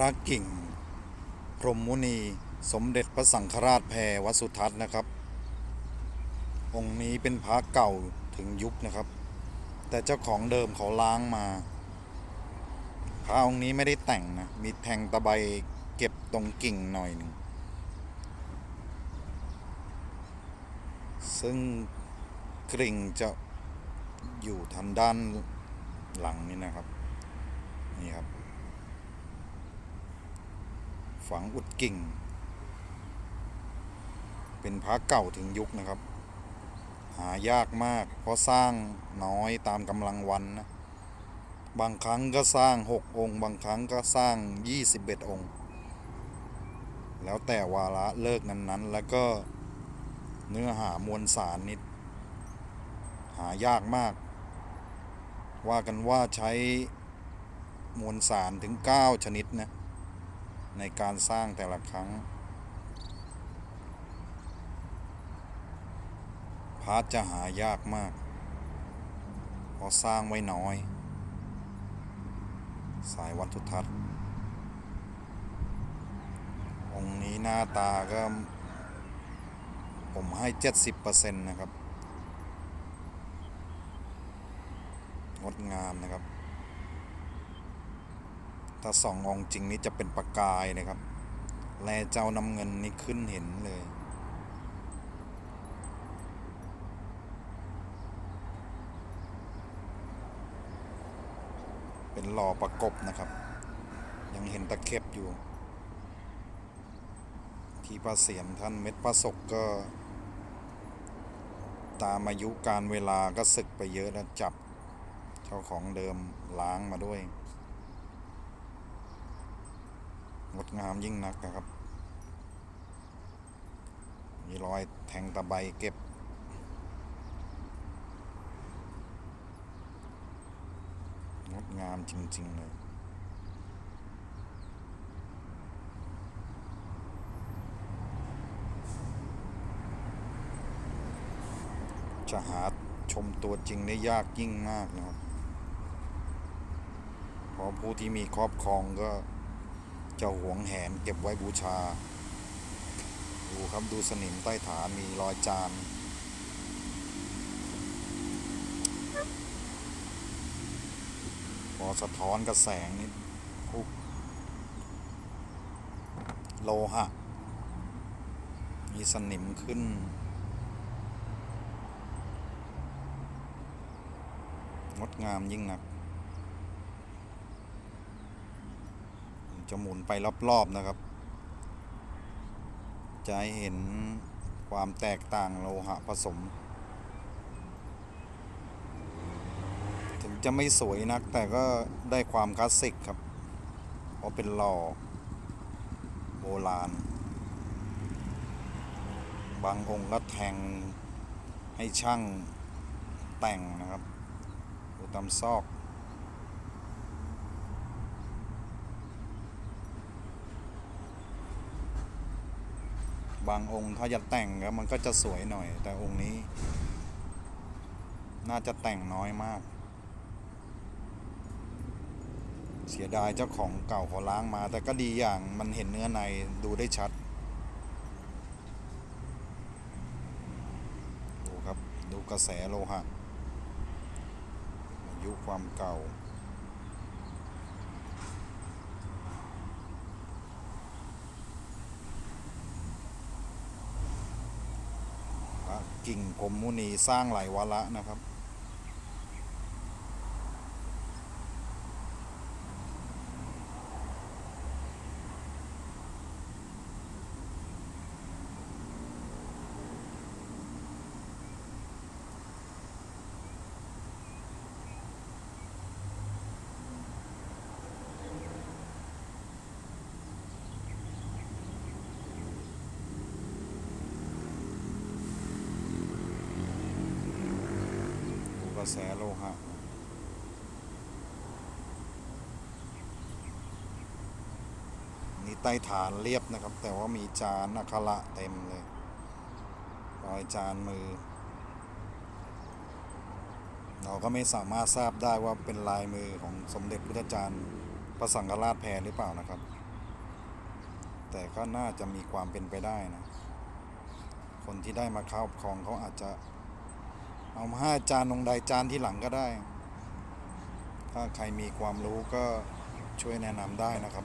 ระกิ่ง พรหมมุนี สมเด็จพระสังฆราชแพรวัดสุทัศน์นะครับ องค์นี้เป็นพระเก่าถึงยุคนะครับ แต่เจ้าของเดิมเขาล้างมา พระองค์นี้ไม่ได้แต่งนะ มีแทงตะไบเก็บตรงกิ่งหน่อยหนึ่งซึ่งกริ่งจะอยู่ทางด้านหลังนี่นะครับ นี่ครับ ฝังอุดกิ่ง เป็นพระเก่าถึงยุคนะครับ หายากมาก เพราะสร้างน้อยตามกำลังวันนะ บางครั้งก็สร้าง 6 องค์ บางครั้งก็สร้าง 21 องค์ แล้วแต่วาระเลิกนั้นๆ แล้วก็เนื้อหามวลสารนิด หายากมาก ว่ากันว่าใช้มวลสารถึง 9 ชนิดนะ ในการสร้างแต่ละครั้ง พาร์ทจะหายากมาก เพราะสร้างไว้น้อย สายวัตถุทัศน์ องค์นี้หน้าตาก็ ผมให้ 70%นะครับ งดงามนะครับ ถ้าสององจริงนี่จะเป็นประกายนะครับ แลเจ้าน้ำเงินนี่ขึ้นเห็นเลย เป็นหล่อประกบนะครับ ยังเห็นตะเข็บอยู่ ที่พระเสียรท่านเม็ดพระศกก็ ตามอายุการเวลาก็ศึกไปเยอะแล้วจับเจ้าของเดิมล้างมาด้วย งดงามยิ่งนักนะครับ มีรอยแทงตะไบเก็บ งดงามจริง ๆ เลยจะหาชมตัวจริงได้ยากยิ่งมากนะครับ เพราะผู้ที่มีครอบครองก็ จะหวงแหนเก็บไว้บูชา ดูครับดูสนิมใต้ฐานมีรอยจานพอสะท้อนกระแสงนี่คุกโลหะ มีสนิมขึ้น งดงามยิ่งนัก จะหมุนไปรอบๆนะครับ จะให้เห็นความแตกต่างโลหะผสม ถึงจะไม่สวยนักแต่ก็ได้ความคลาสสิกครับ เพราะเป็นหล่อโบราณ บางองค์ก็แทงให้ช่างแต่งนะครับดูตามซอก บางองค์ถ้าจะแต่งก็มันก็จะสวยหน่อย แต่องค์นี้ น่าจะแต่งน้อยมาก เสียดายเจ้าของเก่าเขาล้างมา แต่ก็ดีอย่างมันเห็นเนื้อในดูได้ชัดดูครับดูกระแสโลหะอายุความเก่า พระ กิ่งผมมุนีสร้างหลายวาระนะครับ ระแสโลหะนี่ใต้ฐานเรียบนะครับ แต่ว่ามีจานอักขระเต็มเลยรอยจานมือ เราก็ไม่สามารถทราบได้ว่าเป็นลายมือของสมเด็จพุทธจารย์พระสังฆราชแพรหรือเปล่านะครับ แต่ก็น่าจะมีความเป็นไปได้นะ คนที่ได้มาครอบครองเขาอาจจะ เอามาให้าจานลงใดจานที่หลังก็ได้ ถ้าใครมีความรู้ก็ช่วยแนะนำได้นะครับ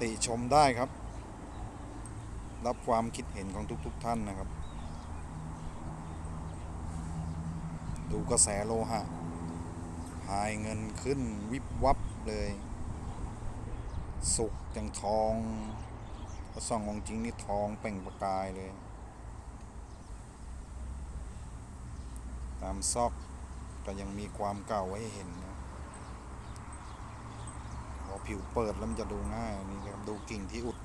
ติชมได้ครับ รับความคิดเห็นของทุกๆทท่านนะครับ ดูกระแสโลหะหายเงินขึ้นวิบวับเลย สุกอย่างทองถ้าส่องของจริงนี่ทองเป่งประกายเลยามซอก แต่ยังมีความเก่าให้เห็นนะพอผิวเปิดแล้วมันจะดูง่ายนี่ครับดูกิ่งที่อุด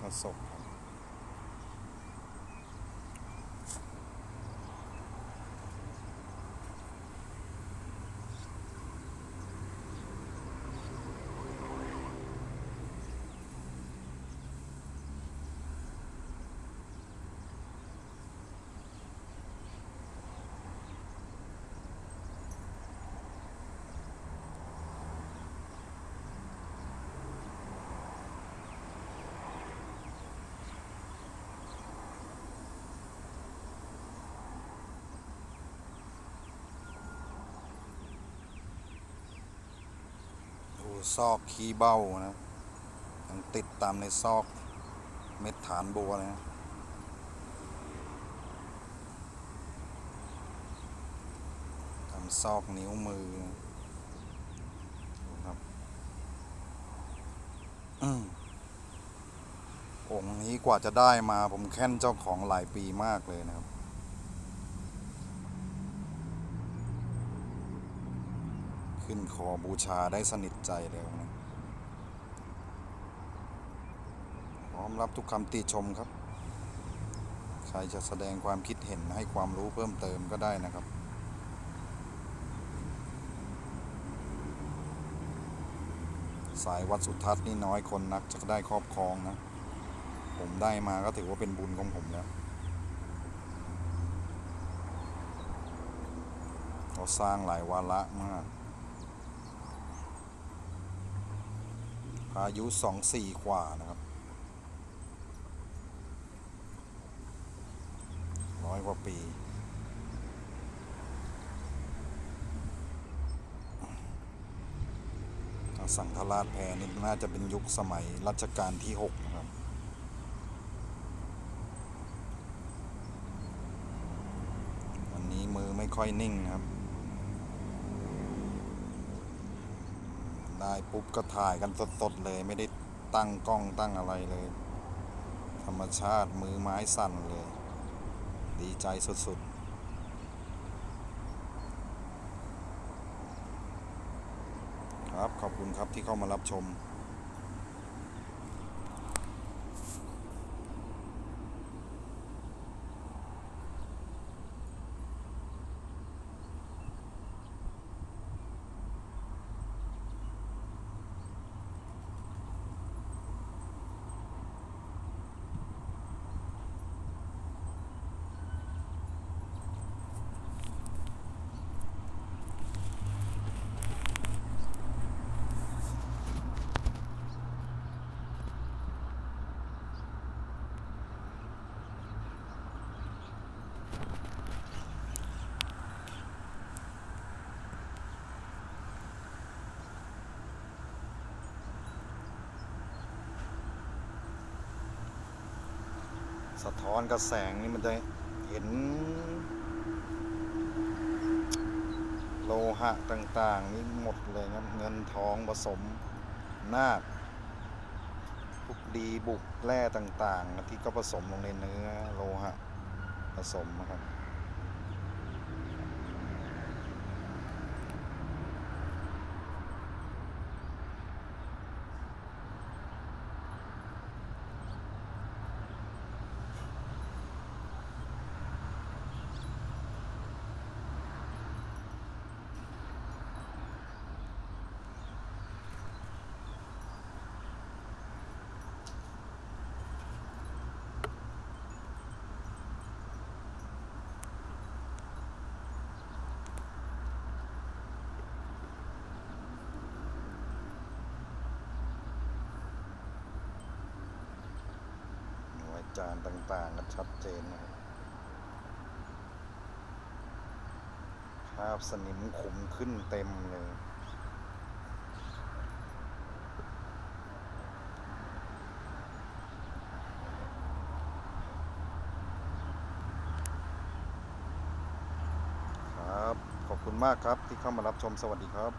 ประสบ ซอกขี้เบ้านะยังติดตามในซอกเม็ดฐานบัวเลยนะทำซอกนิ้วมือครับองค์นี้กว่าจะได้มาผมแค้นเจ้าของหลายปีมากเลยนะครับ ขอบูชาได้สนิทใจเลยนะพร้อมรับทุกคำติชมครับ ใครจะแสดงความคิดเห็นให้ความรู้เพิ่มเติมก็ได้นะครับสายวัดสุทัศน์นี่น้อยคนนักจะได้ครอบครองนะ ผมได้มาก็ถือว่าเป็นบุญของผมแล้วเขาสร้างหลายวาระมาก อายุสองสี่กว่านะครับร้อยกว่าปี สังฆราชแพรนี่น่าจะเป็นยุคสมัยรัชกาลที่หกนะครับวันนี้มือไม่ค่อยนิ่งนะครับ ได้ปุ๊บก็ถ่ายกันสดๆเลย ไม่ได้ตั้งกล้องตั้งอะไรเลย ธรรมชาติมือไม้สั่นเลย ดีใจสุดๆครับ ขอบคุณครับที่เข้ามารับชม สะท้อนกระแสงนี่มันจะเห็น โลหะต่างๆ นี่หมดเลยครับเงินทองผสมนาคทุกดีบุกแร่ต่างๆ ที่ก็ผสมลงในเนื้อโลหะผสมนะครับ ค จานต่างๆก็ชัดเจนนะครับภาพสนิมขุมขึ้นเต็มเลยครับ ขอบคุณมากครับที่เข้ามารับชมสวัสดีครับ